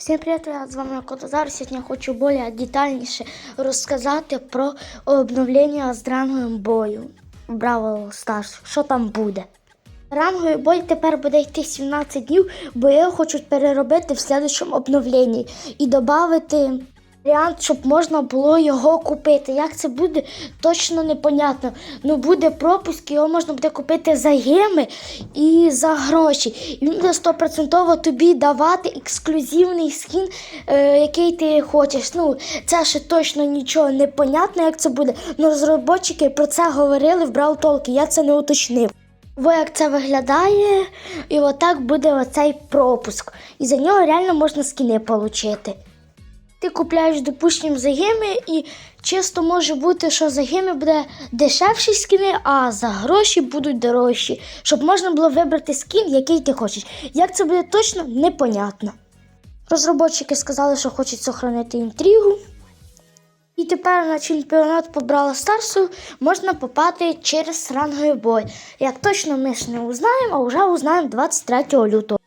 Всім привіт, я з вами Котозар. Сьогодні я хочу більш детальніше розказати про обновлення з рангом бою в Бравл Старс. Що там буде? Ранговий бой тепер буде йти 17 днів, бо його хочуть переробити в слідчому обновленні і додати варіант, щоб можна було його купити. Як це буде, точно непонятно. Ну буде пропуск, його можна буде купити за геми і за гроші. І він буде стопроцентово тобі давати ексклюзивний скін, е, який ти хочеш. Ну, це ще точно нічого не понятно, як це буде. Ну, розробники про це говорили в Brawl Talk, я це не уточнив. Бо як це виглядає, і отак буде оцей пропуск. І за нього реально можна скіни отримати. Ти купляєш, допустим, за геми, і чисто може бути, що за геми буде дешевші скіни, а за гроші будуть дорожчі, щоб можна було вибрати скін, який ти хочеш. Як це буде точно, непонятно. Розробники сказали, що хочуть сохранити інтригу. І тепер на чемпіонат по Бравл Старсу можна попати через ранговий бой. Як точно ми ж не узнаємо, а вже узнаємо 23 лютого.